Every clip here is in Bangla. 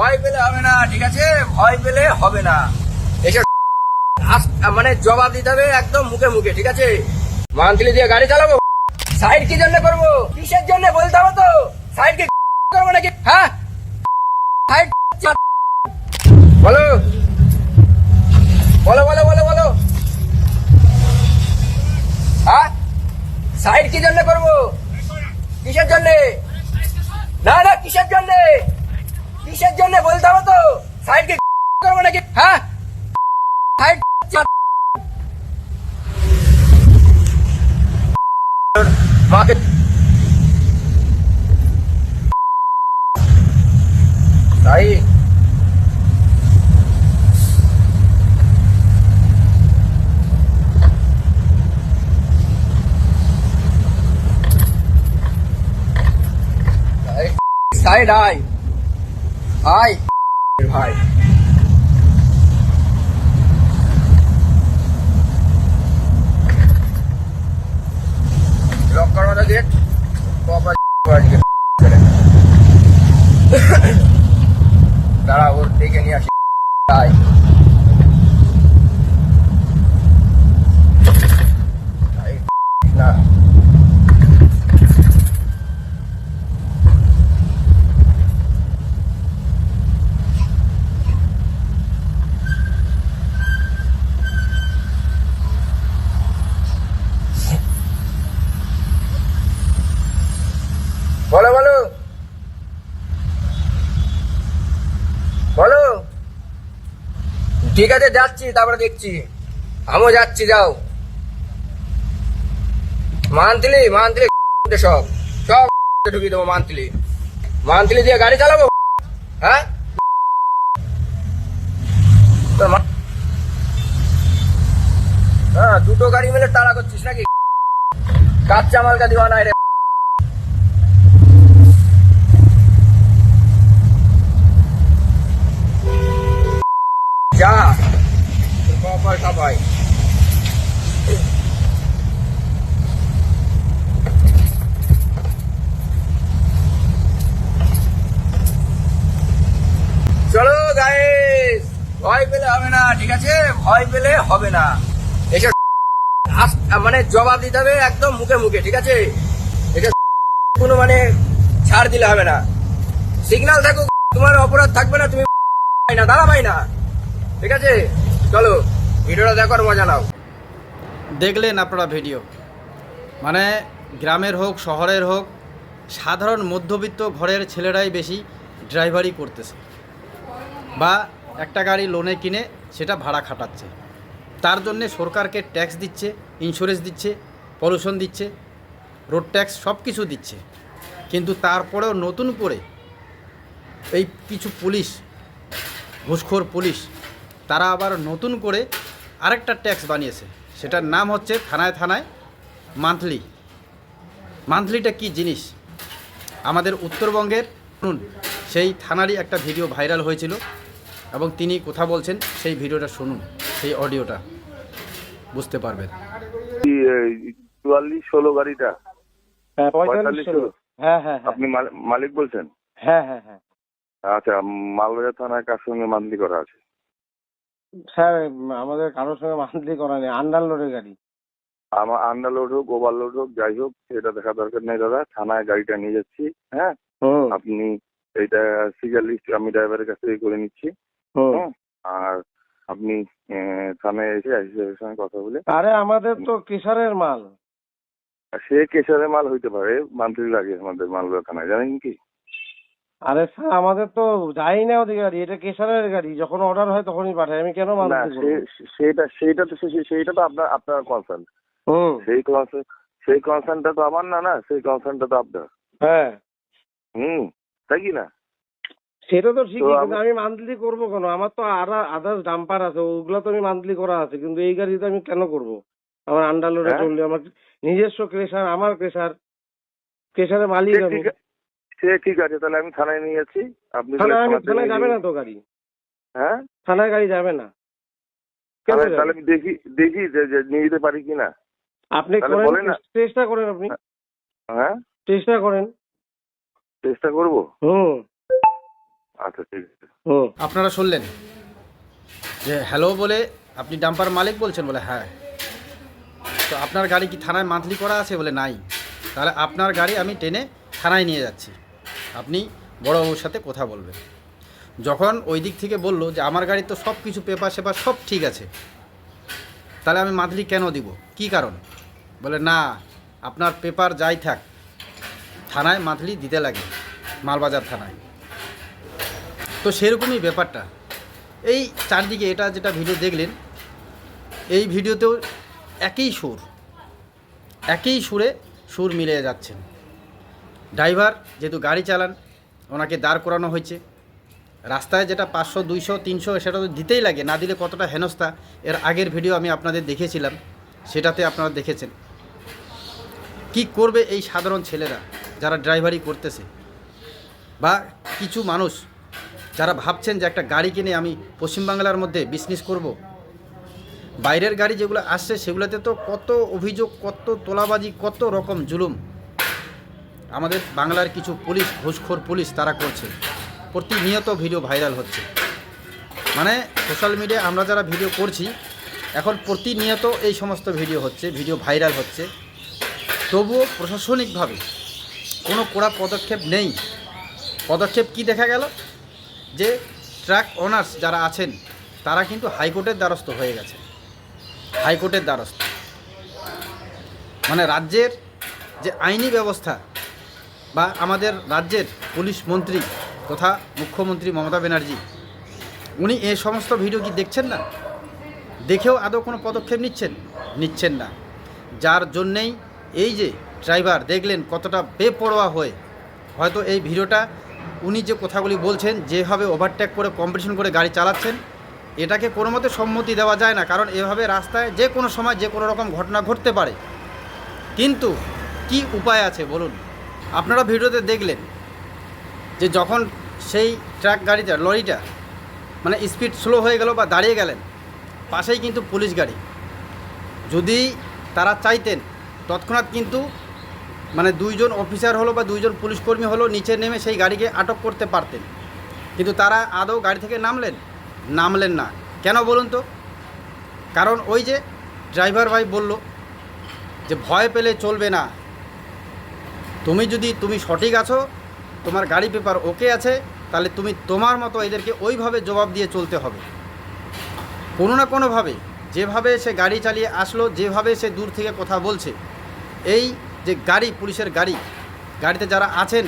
ভয় পেলে হবে না, ঠিক আছে? ভয় পেলে হবে না। এসব মানে জবাব দিতে হবে একদম মুখে মুখে, ঠিক আছে? মান্থলি দিয়ে গাড়ি চালাবো। সাইড কি জন্য করব? কিসের জন্য বলতে হবে তো? সাইড কি করব নাকি? হ্যাঁ? সাইড বলো। বলো বলো বলো বলো হ্যাঁ সাইড কি জন্য করব কিসের জন্য না না কিসের জন্য কিসের জন্য বলতে হবে তো সাইড কি করব নাকি হ্যাঁ সাইড মাকে তাই সাইড আয়। আয়। ভাই লক করো না গেট কপাল আজকে দাঁড়া ওর থেকে নিয়ে আসি আয় আয়, না বলো বলো বলো ঠিক আছে যাচ্ছি, তারপরে দেখছি। আমিও যাচ্ছি, যাও। মান্থলি মান্থলি সব। সব ঢুকিয়ে দেবো মান্থলি। মান্থলি দিয়ে গাড়ি চালাবো? হ্যাঁ? হ্যাঁ দুটো গাড়ি মিলে তাড়া করছিস নাকি? কাচ্চা মালকা দিওয়া নাই রে। চলো ভয় পেলে হবে না, ঠিক আছে? ভয় পেলে হবে না। মানে জবাব দিতে হবে একদম মুখে মুখে, ঠিক আছে? কোনো মানে ছাড় দিলে হবে না। সিগন্যাল থাকুক, তোমার অপরাধ থাকবে না, তুমি না দাঁড়া পাই না। ঠিক আছে? চলো, ভিডিওটা দেখার মজা নাও। দেখলেন আপনারা ভিডিও। মানে গ্রামের হোক, শহরের হোক, সাধারণ মধ্যবিত্ত ঘরের ছেলেরাই বেশি ড্রাইভারি করতেছে। বা একটা গাড়ি লোনে কিনে সেটা ভাড়া খাটাচ্ছে। তার জন্যে সরকারকে ট্যাক্স দিচ্ছে ইন্স্যুরেন্স দিচ্ছে পলিউশন দিচ্ছে রোড ট্যাক্স সব কিছু দিচ্ছে। কিন্তু তারপরেও নতুন করে এই কিছু পুলিশ, ঘুষখোর পুলিশ তারা আবার নতুন করে আরেকটা ট্যাক্স বানিয়েছে। সেটার নাম হচ্ছে থানায় থানায় মান্থলি। মান্থলিটা কি জিনিস? আমাদের উত্তরবঙ্গের শুনুন সেই থানারই একটা ভিডিও ভাইরাল হয়েছিল এবং তিনি কথা বলছেন সেই ভিডিওটা শুনুন সেই অডিওটা। বুঝতে পারবেন। চুয়াল্লিশ ষোলো গাড়িটা? হ্যাঁ পঁয়তাল্লিশ হ্যাঁ হ্যাঁ হ্যাঁ। আপনি মাল- মালিক বলছেন? হ্যাঁ হ্যাঁ হ্যাঁ। আচ্ছা মালবাজার থানায় কার সঙ্গে মান্থলি করা আছে? স্যার আমাদের কারোর সঙ্গে মান্থলি করা নেই। আন্ডার লোডের গাড়ি। আমার আন্ডারলোড হোক ওভারলোড হোক যাই হোক সেটা দেখা দরকার নেই দাদা। থানায় গাড়িটা নিয়ে যাচ্ছি হ্যাঁ? আপনি এইটা সিজার লিস্ট আমি ড্রাইভারের কাছ থেকে করে নিচ্ছি। আর আপনি থানায় এসে আইসিএফের সঙ্গে কথা বলে আরে আমাদের তো কিশোরের মাল। সে কেশারের মাল হইতে পারে মান্থলি লাগে আমাদের মালবাজার থানায় জানেন কি? আরে স্যার আমাদের তো যাই না ওদিকে গাড়ি এটা কেশারের গাড়ি যখন অর্ডার হয় তখনই পাঠাই আমি কেন না করব সে- সেটা সেটা তো সে- সেইটা তো আপনার আপনার কনসার্ন হুম। সেই কনসার্ন সেই কনসার্নটা তো আমার না না সেই কনসার্নটা তো আপনার। হ্যাঁ। হুম তাই কি না? সেটা তো ঠিকই কিন্তু আমি- মান্থলি করব কেন? আমার তো আর আদার্স ডাম্পার আছে ওগুলো তো আমি মান্থলি করা আছে কিন্তু এই গাড়িতে আমি কেন করব? আমার আন্ডার লোডে হ্যাঁ? চললে আমার নিজস্ব ক্রেশার আমার ক্রেশার ক্রেশারের মালিক আমি। আছে- সে ঠিক আছে তাহলে আমি থানায় নিয়ে যাচ্ছি। আপনি থানায় যাবে না তো গাড়ি? হ্যাঁ? থানায় গাড়ি যাবে না। তাহলে আমি দেখি দেখি নিয়ে যেতে পারি কি না। আপনি করেন চেষ্টা করেন আপনি। হ্যাঁ? চেষ্টা করেন। চেষ্টা করব? হুম। আচ্ছা ঠিক আছে। হুম। আপনারা শুনলেন যে হ্যালো বলে আপনি ডাম্পার মালিক বলছেন বলে হ্যাঁ। তো আপনার গাড়ি কি থানায় মান্থলি করা আছে বলে নাই? তাহলে আপনার গাড়ি আমি টেনে থানায় নিয়ে যাচ্ছি। আপনি বড়বাবুর সাথে কথা বলবেন। যখন ওই দিক থেকে বলল যে, আমার গাড়ি তো সব কিছু পেপার সেপার সব ঠিক আছে, তাহলে আমি মান্থলি কেন দিব? কি কারণ? বলে, না, আপনার পেপার যাই থাক, থানায় মান্থলি দিতে লাগে, মালবাজার থানায়। তো সেরকমই ব্যাপারটা। এই চারদিকে এটা যেটা ভিডিও দেখলেন, এই ভিডিওতেও একই সুর, একই সুরে সুর মিলে যাচ্ছেন। ড্রাইভার যেহেতু গাড়ি চালান, ওনাকে দাঁড় করানো হয়েছে। রাস্তায় যেটা পাঁচশো, দুইশো, তিনশো, সেটা তো দিতেই লাগে, না দিলে কতটা হেনস্থা? এর আগের ভিডিও আমি আপনাদের দেখিয়েছিলাম সেটাতে আপনারা দেখেছেন। কি করবে এই সাধারণ ছেলেরা যারা ড্রাইভারি করতেছে? বা কিছু মানুষ যারা ভাবছেন যে একটা গাড়ি কিনে আমি পশ্চিমবাংলার মধ্যে বিজনেস করব? বাইরের গাড়ি যেগুলো আসছে, সেগুলোতে তো কত অভিযোগ, কত তোলাবাজি, কত রকম জুলুম। আমাদের বাংলার কিছু পুলিশ, ঘুষখোর পুলিশ তারা করছে। প্রতিনিয়ত ভিডিও ভাইরাল হচ্ছে। মানে সোশ্যাল মিডিয়ায় আমরা যারা ভিডিও করছি, এখন প্রতিনিয়ত এই সমস্ত ভিডিও হচ্ছে, ভিডিও ভাইরাল হচ্ছে। তবুও প্রশাসনিকভাবে কোনো কড়া পদক্ষেপ নেই। পদক্ষেপ কি দেখা গেল? যে ট্রাক ওনার্স যারা আছেন, তারা কিন্তু হাইকোর্টের দ্বারস্থ হয়ে গেছে। হাইকোর্টের দ্বারস্থ। মানে রাজ্যের যে আইনি ব্যবস্থা বা আমাদের রাজ্যের পুলিশ মন্ত্রী তথা মুখ্যমন্ত্রী মমতা ব্যানার্জি, উনি এ সমস্ত ভিডিও কি দেখছেন না? দেখেও আদৌ কোনো পদক্ষেপ নিচ্ছেন? নিচ্ছেন না। যার জন্যেই এই যে ড্রাইভার দেখলেন কতটা বেপরোয়া হয়ে, হয়তো এই ভিডিওটা উনি যে কথাগুলি বলছেন, যেভাবে ওভারটেক করে কম্পিটিশন করে গাড়ি চালাচ্ছেন, এটাকে কোনো মতে সম্মতি দেওয়া যায় না, কারণ এভাবে রাস্তায় যে কোনো সময় যে কোনো রকম ঘটনা ঘটতে পারে। কিন্তু কি উপায় আছে বলুন? আপনারা ভিডিওতে দেখলেন যে যখন সেই ট্রাক গাড়িটা, লরিটা মানে স্পিড স্লো হয়ে গেল বা দাঁড়িয়ে গেলেন, পাশেই কিন্তু পুলিশ গাড়ি। যদি তারা চাইতেন, তৎক্ষণাৎ কিন্তু মানে দুইজন অফিসার হলো বা দুইজন পুলিশ কর্মী হলো, নিচে নেমে সেই গাড়িকে আটক করতে পারতেন। কিন্তু তারা আদৌ গাড়ি থেকে নামলেন? নামলেন না। কেন বলুন তো? কারণ ওই যে ড্রাইভার ভাই বলল যে ভয় পেলে চলবে না। তুমি যদি তুমি সঠিক আছো, তোমার গাড়ি পেপার ওকে আছে, তাহলে তুমি তোমার মতো এদেরকে ওইভাবে জবাব দিয়ে চলতে হবে। কোনো না কোনোভাবে যেভাবে সে গাড়ি চালিয়ে আসলো, যেভাবে সে দূর থেকে কথা বলছে, এই যে গাড়ি, পুলিশের গাড়ি, গাড়িতে যারা আছেন,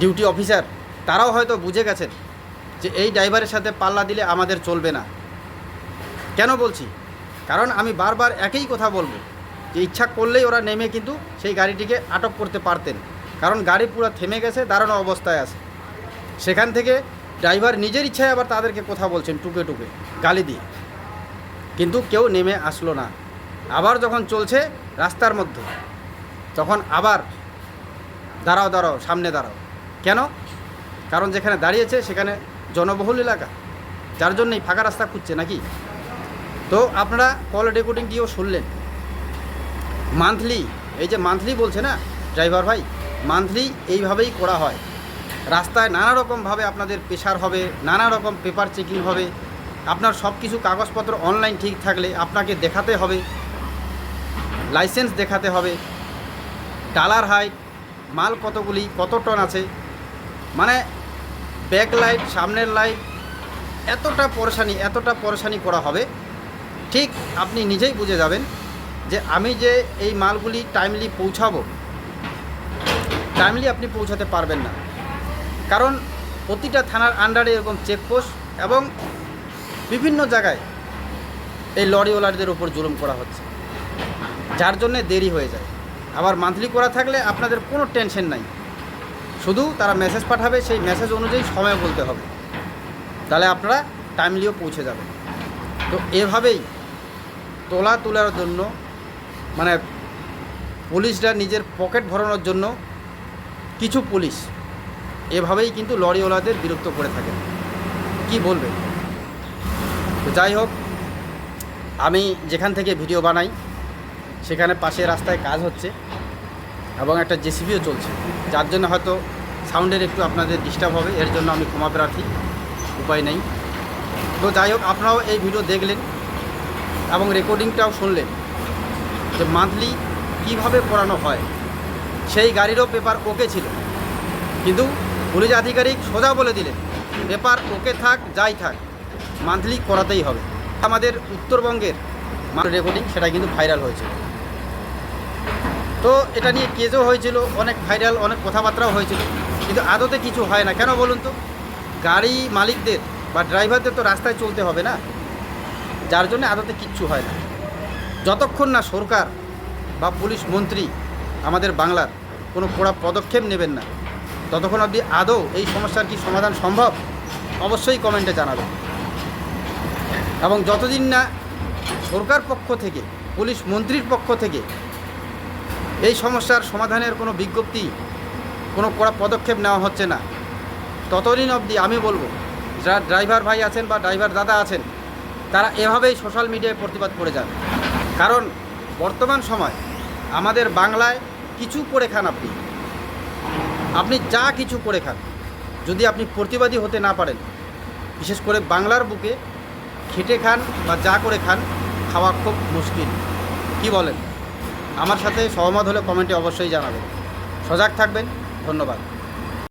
ডিউটি অফিসার, তারাও হয়তো বুঝে গেছেন যে এই ড্রাইভারের সাথে পাল্লা দিলে আমাদের চলবে না। কেন বলছি? কারণ আমি বারবার একই কথা বলব। যে ইচ্ছা করলেই ওরা নেমে কিন্তু সেই গাড়িটিকে আটক করতে পারতেন। কারণ গাড়ি পুরো থেমে গেছে দাঁড়ানো অবস্থায় আছে। সেখান থেকে ড্রাইভার নিজের ইচ্ছায় আবার তাদেরকে কথা বলছেন টুকে টুকে, গালি দিয়ে। কিন্তু কেউ নেমে আসলো না। আবার যখন চলছে রাস্তার মধ্যে, তখন আবার দাঁড়াও দাঁড়াও, সামনে দাঁড়াও। কেন? কারণ যেখানে দাঁড়িয়েছে সেখানে জনবহুল এলাকা। যার জন্যই ফাঁকা রাস্তা খুঁজছে নাকি? তো আপনারা কল রেকর্ডিং দিয়েও শুনলেন। মান্থলি এই যে মান্থলি বলছে না ড্রাইভার ভাই মান্থলি এইভাবেই করা হয়। রাস্তায় নানা রকমভাবে আপনাদের প্রেশার হবে, নানা রকম পেপার চেকিং হবে। আপনার সব কিছু কাগজপত্র অনলাইন ঠিক থাকলে আপনাকে দেখাতে হবে লাইসেন্স দেখাতে হবে। ডালার হাইট মাল কতগুলি, কত টন আছে। মানে ব্যাক লাইট সামনের লাইট এতটা পরেশানি এতটা পরেশানি করা হবে। ঠিক আপনি নিজেই বুঝে যাবেন। যে আমি যে এই মালগুলি টাইমলি পৌঁছাবো টাইমলি আপনি পৌঁছাতে পারবেন না। কারণ প্রতিটা থানার আন্ডারে এরকম চেকপোস্ট এবং বিভিন্ন জায়গায় এই লরিওয়ালারদের উপর জুলুম করা হচ্ছে। যার জন্যে দেরি হয়ে যায়। আবার মান্থলি করা থাকলে আপনাদের কোনো টেনশন নাই। শুধু তারা মেসেজ পাঠাবে, সেই মেসেজ অনুযায়ী সময় বলতে হবে। তাহলে আপনারা টাইমলিও পৌঁছে যাবেন। তো এভাবেই তোলা তোলার জন্য মানে পুলিশরা নিজের পকেট ভরানোর জন্য কিছু পুলিশ এভাবেই কিন্তু লরিওয়ালাদের বিরক্ত করে থাকেন। কি বলবেন তো যাই হোক, আমি যেখান থেকে ভিডিও বানাই, সেখানে পাশে রাস্তায় কাজ হচ্ছে এবং একটা জেসিবিও চলছে। যার জন্য হয়তো সাউন্ডের একটু আপনাদের ডিস্টার্ব হবে, এর জন্য আমি ক্ষমা প্রার্থী, উপায় নেই। তো যাই হোক, আপনারাও এই ভিডিও দেখলেন এবং রেকর্ডিংটাও শুনলেন। যে মান্থলি কীভাবে পড়ানো হয়, সেই গাড়িরও পেপার ওকে ছিল। কিন্তু পুলিশ আধিকারিক সোজা বলে দিলেন পেপার ওকে থাক, যাই থাক মান্থলি করাতেই হবে। আমাদের উত্তরবঙ্গের রেকর্ডিং সেটা কিন্তু ভাইরাল হয়েছে। তো এটা নিয়ে কেজও হয়েছিল, অনেক ভাইরাল অনেক কথাবার্তাও হয়েছিল। কিন্তু আদতে কিছু হয় না। কেন বলুন তো? গাড়ি মালিকদের বা ড্রাইভারদের তো রাস্তায় চলতে হবে না। যার জন্য আদতে কিচ্ছু হয় না। যতক্ষণ না সরকার বা পুলিশ মন্ত্রী আমাদের বাংলার কোনো কড়া পদক্ষেপ নেবেন না, ততক্ষণ অবধি আদৌ এই সমস্যার কি সমাধান সম্ভব, অবশ্যই কমেন্টে জানাবেন। এবং যতদিন না সরকার পক্ষ থেকে, পুলিশ মন্ত্রীর পক্ষ থেকে এই সমস্যার সমাধানের কোনো বিজ্ঞপ্তি, কোনো কড়া পদক্ষেপ নেওয়া হচ্ছে না, ততদিন অবধি আমি বলব, যারা ড্রাইভার ভাই আছেন বা ড্রাইভার দাদা আছেন, তারা এভাবেই সোশ্যাল মিডিয়ায় প্রতিবাদ করে যান কারণ বর্তমান সময় আমাদের বাংলায় কিছু করে খান আপনি। আপনি যা কিছু করে খান, যদি আপনি প্রতিবাদী হতে না পারেন, বিশেষ করে বাংলার বুকে খেটে খান বা যা করে খান, খাওয়া খুব মুশকিল। কি বলেন? আমার সাথে সহমত হলে কমেন্টে অবশ্যই জানাবেন। সজাগ থাকবেন। ধন্যবাদ।